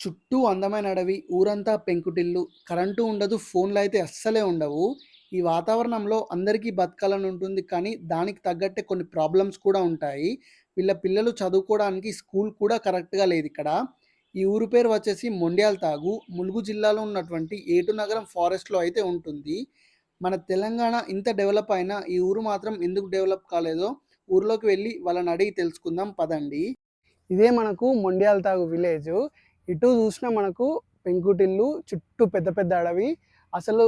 చుట్టూ అందమైన అడవి, ఊరంతా పెంకుటిల్లు, కరెంటు ఉండదు, ఫోన్లు అయితే అస్సలే ఉండవు. ఈ వాతావరణంలో అందరికీ బతకాలని ఉంటుంది. కానీ దానికి తగ్గట్టే కొన్ని ప్రాబ్లమ్స్ కూడా ఉంటాయి. వీళ్ళ పిల్లలు చదువుకోవడానికి స్కూల్ కూడా కరెక్ట్‌గా లేదు ఇక్కడ ఈ ఊరు పేరు వచ్చేసి మొండ్యాల తాగు. ములుగు జిల్లాలో ఉన్నటువంటి ఏటు నగరం ఫారెస్ట్‌లో అయితే ఉంటుంది. మన తెలంగాణ ఇంత డెవలప్ అయినా ఈ ఊరు మాత్రం ఎందుకు డెవలప్ కాలేదో ఊర్లోకి వెళ్ళి వాళ్ళని అడిగి తెలుసుకుందాం పదండి. ఇదే మనకు మొండ్యాల తాగు విలేజు. ఇటు చూసినా మనకు పెంకుటిల్లు, చుట్టూ పెద్ద పెద్ద అడవి. అసలు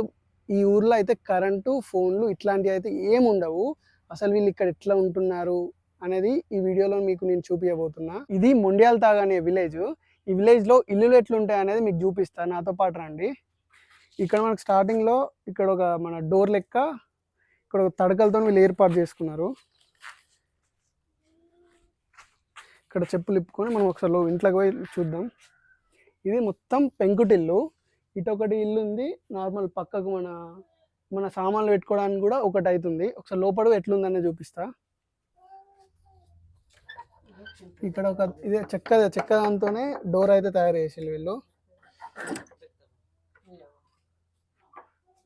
ఈ ఊర్లో అయితే కరెంటు, ఫోన్‌లు ఇట్లాంటివి అయితే ఏముండవు. అసలు వీళ్ళు ఇక్కడ ఎట్లా ఉంటున్నారు అనేది ఈ వీడియోలో మీకు నేను చూపించబోతున్నా ఇది మొండియాల తాగు అనే విలేజ్ ఈ విలేజ్‌లో ఇల్లులు ఎట్లుంటాయి అనేది మీకు చూపిస్తాను నాతో పాటు రండి. ఇక్కడ మనకు స్టార్టింగ్‌లో ఇక్కడ ఒక మన డోర్ లెక్క ఇక్కడ ఒక తడకలతో వీళ్ళు ఏర్పాటు చేసుకున్నారు. ఇక్కడ చెప్పులు ఇప్పుకొని మనం ఒకసారి ఇంట్లోకి పోయి చూద్దాం. ఇది మొత్తం పెంకుటిల్లు. ఇటొకటి ఇల్లుంది. నార్మల్ పక్కకు మన మన సామాన్లు పెట్టుకోవడానికి కూడా ఒకటి అవుతుంది ఒకసారి లోపల ఎట్లుందనే చూపిస్తా. ఇక్కడ ఒక ఇది చెక్క చెక్క దాంతోనే డోర్ అయితే తయారు చేసారు వీళ్ళు.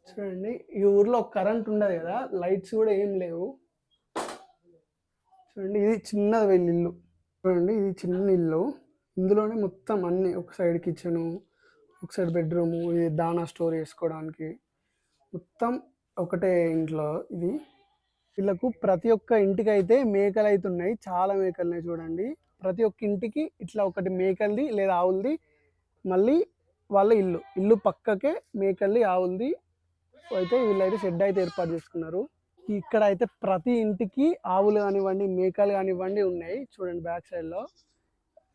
చూడండి ఈ ఊర్లో కరెంట్ ఉండదు కదా! లైట్స్ కూడా ఏం లేవు. చూడండి ఇది చిన్నది వీళ్ళ ఇల్లు. చూడండి ఇది చిన్న ఇల్లు. ఇందులోనే మొత్తం అన్నీ ఒక సైడ్ కిచెను, ఒక సైడ్ బెడ్‌రూము, ఇది దానా స్టోర్ చేసుకోవడానికి. మొత్తం ఒకటే ఇంట్లో ఇది. వీళ్ళకు ప్రతి ఒక్క ఇంటికి అయితే మేకలు అయితే ఉన్నాయి. చాలా మేకలనే చూడండి. ప్రతి ఒక్క ఇంటికి ఇట్లా ఒకటి మేకలది లేదా ఆవులది మళ్ళీ వాళ్ళ ఇల్లు. ఇల్లు పక్కకే మేకలది, ఆవులది అయితే వీళ్ళైతే షెడ్ అయితే ఏర్పాటు చేసుకున్నారు. ఇక్కడ అయితే ప్రతి ఇంటికి ఆవులు కానివ్వండి, మేకలు కానివ్వండి ఉన్నాయి. చూడండి బ్యాక్ సైడ్‌లో.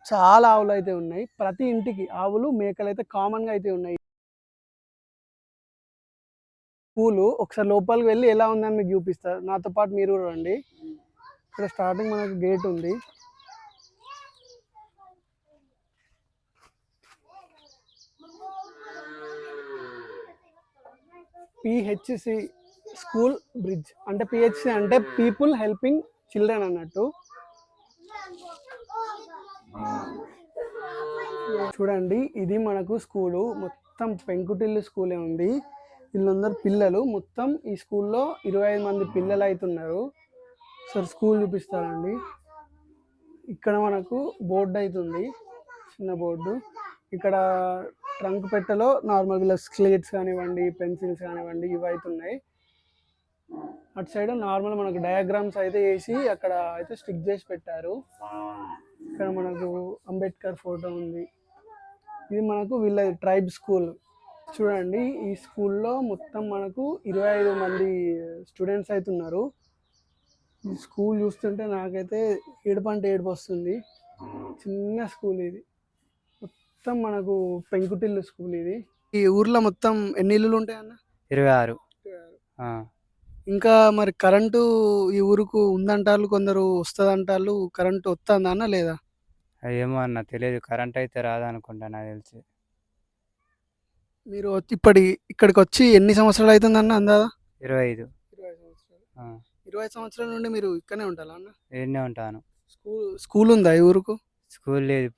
చాలా ఆవులైతే ఉన్నాయి. ప్రతి ఇంటికి ఆవులు, మేకలైతే కామన్‌గా అయితే ఉన్నాయి. పూలు ఒకసారి లోపలికి వెళ్ళి ఎలా ఉందని మీకు చూపిస్తారు నాతో పాటు మీరు కూడా రండి. ఇక్కడ స్టార్టింగ్ మనకు గేట్ ఉంది. PHC school bridge. అంటే పిహెచ్సి అంటే పీపుల్ హెల్పింగ్ చిల్డ్రన్ అన్నట్టు. చూడండి ఇది మనకు స్కూలు. మొత్తం పెంకుటిల్లు స్కూలే ఉంది. వీళ్ళందరూ పిల్లలు. మొత్తం ఈ స్కూల్‌లో 25 మంది పిల్లలు ఉన్నారు. సార్ స్కూల్ చూపిస్తారండి ఇక్కడ మనకు బోర్డు అయితే ఉంది. చిన్న బోర్డు. ఇక్కడ ట్రంక్ పెట్టెలో నార్మల్ వీళ్ళ స్లేట్స్ కానివ్వండి, పెన్సిల్స్ కానివ్వండి ఇవి అవుతున్నాయి అటు సైడ్ నార్మల్ మనకు డయాగ్రామ్స్ అయితే ఏసి అక్కడ అయితే స్టిక్ చేసి పెట్టారు. ఇక్కడ మనకు అంబేద్కర్ ఫోటో ఉంది. ఇది మనకు వీళ్ళ ట్రైబ్ స్కూల్. చూడండి ఈ స్కూల్‌లో మొత్తం మనకు 25 మంది స్టూడెంట్స్ అయితే ఉన్నారు. ఈ స్కూల్ చూస్తుంటే నాకైతే ఏడుపంటే ఏడుపొస్తుంది. చిన్న స్కూల్ ఇది. మొత్తం మనకు పెంకుటిల్లు స్కూల్ ఇది. ఈ ఊర్లో మొత్తం ఎన్ని ఇల్లులు ఉంటాయన్న? 26 ఆ! ఇంకా మరి కరెంటు ఈ ఊరుకు ఉందంటాళ్ళు. కొందరు వస్తదంటాళ్ళు. కరెంట్ వత్తాందా అన్న లేదా? ఏమో అన్న తెలీదు. కరెంట్ అయితే రాదనుకుంటా నాకు తెలిసి. మీరు ఇప్పటి ఇక్కడికొచ్చి ఎన్ని సంవత్సరాలు అయితుందన్న అందాజ? 25 20 సంవత్సరాలు. ఆ! 20 సంవత్సరాల నుండి మీరు ఇక్కడనే ఉంటారా అన్న? ఈడనే ఉంటాను. స్కూల్ స్కూల్ ఉందా ఈ ఊరుకు? స్కూల్ లేదు.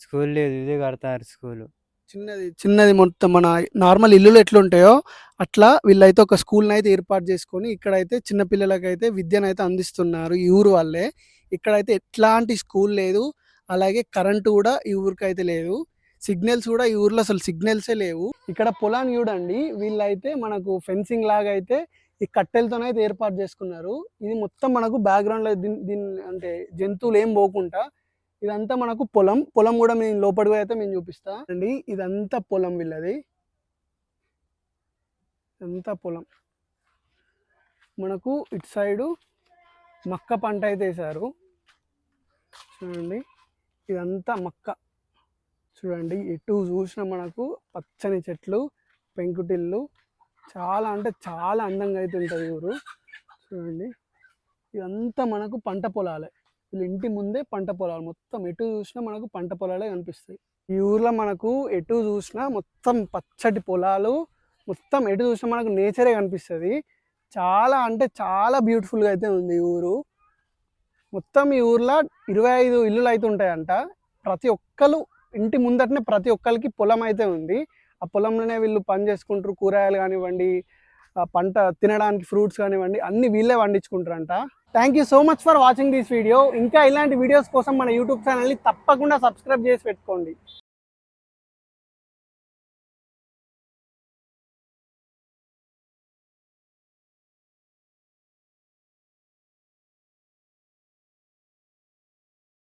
స్కూల్ లేదు. ఇదే కడతారు స్కూలు. చిన్నది చిన్నది మొత్తం మన నార్మల్ ఇల్లులు ఎట్లుంటాయో అట్లా వీళ్ళైతే ఒక స్కూల్‌నైతే ఏర్పాటు చేసుకొని ఇక్కడైతే చిన్నపిల్లలకైతే విద్యను విద్యనైతే అందిస్తున్నారు ఈ ఊరు వాళ్ళే. ఇక్కడైతే ఎట్లాంటి స్కూల్ లేదు. అలాగే కరెంటు కూడా ఈ ఊరికైతే లేదు. సిగ్నల్స్ కూడా ఈ ఊర్లో అసలు సిగ్నల్సే లేవు. ఇక్కడ పొలాన్ని చూడండి. వీళ్ళైతే మనకు ఫెన్సింగ్ లాగా అయితే ఈ కట్టెలతోనైతే ఏర్పాటు చేసుకున్నారు. ఇది మొత్తం మనకు బ్యాక్‌గ్రౌండ్‌లో దీని దీని అంటే జంతువులు ఏం పోకుండా ఇదంతా మనకు పొలం. పొలం కూడా మేము లోపలికి అయితే మేము చూపిస్తా. అండి ఇదంతా పొలం వీళ్ళది. ఇదంతా పొలం. మనకు ఇటు సైడు మక్క పంట అయితే వేసారు చూడండి. ఇదంతా మక్క. చూడండి ఎటు చూసినా మనకు పచ్చని చెట్లు, పెంకుటిల్లు చాలా అంటే చాలా అందంగా అయితే ఉంటుంది ఊరు. చూడండి. ఇదంతా మనకు పంట పొలాలే. వీళ్ళ ఇంటి ముందే పంట పొలాలు. మొత్తం ఎటు చూసినా మనకు పంట పొలాలే కనిపిస్తాయి. ఈ ఊర్లో మనకు ఎటు చూసినా మొత్తం పచ్చటి పొలాలు, మొత్తం ఎటు చూసినా మనకు నేచరే కనిపిస్తుంది చాలా అంటే చాలా బ్యూటిఫుల్‌గా అయితే ఉంది ఈ ఊరు. మొత్తం ఈ ఊర్లో 25 ఇల్లులు అయితే ఉంటాయంట. ప్రతి ఒక్కరు ఇంటి ముందటనే ప్రతి ఒక్కరికి పొలం అయితే ఉంది ఆ పొలంలోనే వీళ్ళు పని చేసుకుంటారు కూరగాయలు కానివ్వండి పంట తినడానికి ఫ్రూట్స్ కానివ్వండి అన్ని వీళ్ళే పండించుకుంటారంట thank you so much for watching this video ఇంకా ఇలాంటి వీడియోస్ కోసం మన యూట్యూబ్ ఛానల్ని తప్పకుండా సబ్స్క్రైబ్ చేసి పెట్టుకోండి.